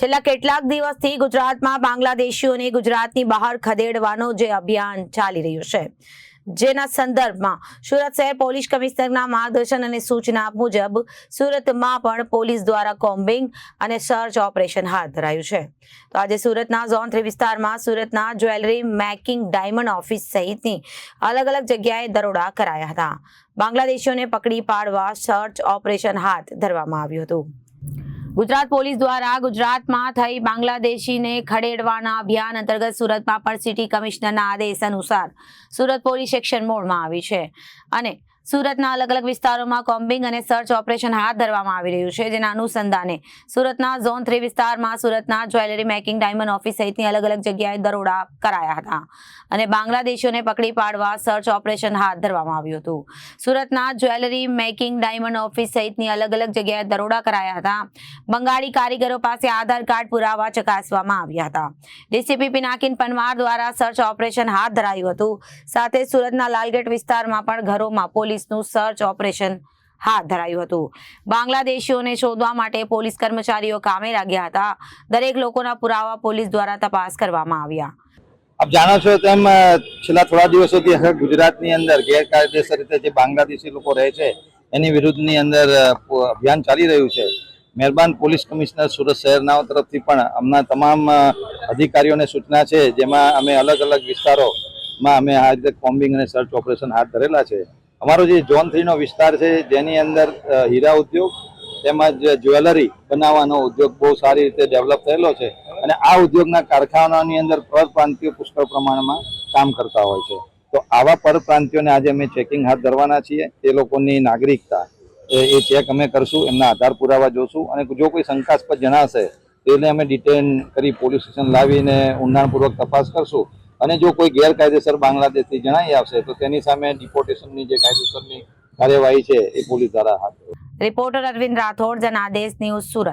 છેલ્લા કેટલાક દિવસથી ગુજરાતમાં બાંગ્લાદેશીઓને ગુજરાતની બહાર ખદેડવાનો જે અભિયાન ચાલી રહ્યું છે. જેના સંદર્ભમાં સુરત શહેર પોલીસ કમિશનરના માર્ગદર્શન અને સૂચના મુજબ સુરતમાં પણ પોલીસ દ્વારા કોમ્બિંગ અને સર્ચ ઓપરેશન હાથ ધરાયું છે. તો આજે સુરતના ઝોન થ્રી વિસ્તારમાં સુરતના જ્વેલરી મેકિંગ ડાયમંડ ઓફિસ સહિતની અલગ અલગ જગ્યાએ દરોડા કરાયા હતા. બાંગ્લાદેશીઓને પકડી પાડવા સર્ચ ઓપરેશન હાથ ધરવામાં આવ્યું હતું. ગુજરાત પોલીસ દ્વારા ગુજરાતમાં થઈ બાંગ્લાદેશીને ખડેડવાના અભિયાન અંતર્ગત સુરતમાં પણ સિટી કમિશનરના આદેશ અનુસાર સુરત પોલીસ સેક્શન મોડમાં આવી છે. અને સુરતના અલગ અલગ વિસ્તારોમાં કોમ્બિંગ અને સર્ચ ઓપરેશન હાથ ધરવામાં આવી રહ્યું છે, જેના અનુસંધાને સુરતના ઝોન થ્રી વિસ્તારમાં સુરતના જ્વેલરી મેકિંગ ડાયમંડ ઓફિસ સહિતની અલગ અલગ જગ્યાએ દરોડા કરાયા હતા અને બાંગ્લાદેશીઓને પકડી પાડવા સર્ચ ઓપરેશન હાથ ધરવામાં આવ્યું હતું. સુરતના જ્વેલરી મેકિંગ ડાયમંડ ઓફિસ સહિતની અલગ અલગ જગ્યાએ દરોડા કરાયા હતા. બંગાળી કારીગરો પાસે આધાર કાર્ડ પુરાવા ચકાસવામાં આવ્યા હતા. ડીસીપી પિનાકિન પનવાર દ્વારા સર્ચ ઓપરેશન હાથ ધરાયું હતું. સાથે સુરતના લાલગેટ વિસ્તારમાં પણ ઘરોમાં પોલીસનું સર્ચ ઓપરેશન હાથ ધરાયું હતું. બાંગ્લાદેશીઓને શોધવા માટે પોલીસ કર્મચારીઓ કામે લાગ્યા હતા. દરેક લોકોના પુરાવા પોલીસ દ્વારા તપાસ કરવામાં આવ્યા. આપ જાણો છો તેમ છેલ્લા થોડા દિવસોથી ગુજરાતની અંદર ગેરકાયદેસર રીતે જે બાંગ્લાદેશી લોકો રહે છે, એની વિરુદ્ધની અંદર અભિયાન ચાલી રહ્યું છે. મહેરબાન પોલીસ કમિશનર સુરત શહેરનાઓ તરફથી પણ હમણાં તમામ અધિકારીઓને સૂચના છે, જેમાં અમે અલગ અલગ વિસ્તારોમાં અમે આ રીતે કોમ્બિંગ અને સર્ચ ઓપરેશન હાથ ધરેલા છે. અમારો જે ઝોન થ્રીનો વિસ્તાર છે, જેની અંદર હીરા ઉદ્યોગ તેમજ જ્વેલરી બનાવવાનો ઉદ્યોગ બહુ સારી રીતે ડેવલપ થયેલો છે અને આ ઉદ્યોગના કારખાનાની અંદર પરપ્રાંતિયો પુષ્કળ પ્રમાણમાં કામ કરતા હોય છે. તો આવા પરપ્રાંતિયોને આજે અમે ચેકિંગ હાથ ધરવાના છીએ. એ લોકોની નાગરિકતા એ ચેક અમે કરશું, એમના આધાર પુરાવા જોશું અને જો કોઈ શંકાસ્પદ જણાશે તેને અમે ડિટેન કરી પોલીસ સ્ટેશન લાવીને ઊંડાણપૂર્વક તપાસ કરશું. અને જો કોઈ ગેરકાયદેસર બાંગ્લાદેશથી જણાઈ આવશે, તો તેની સામે ડિપોર્ટેશનની જે કાયદેસરની કાર્યવાહી છે, એ પોલીસ દ્વારા હાથ રિપોર્ટર અરવિંદ રાઠોડ, જનાદેશ ન્યૂઝ સુરત.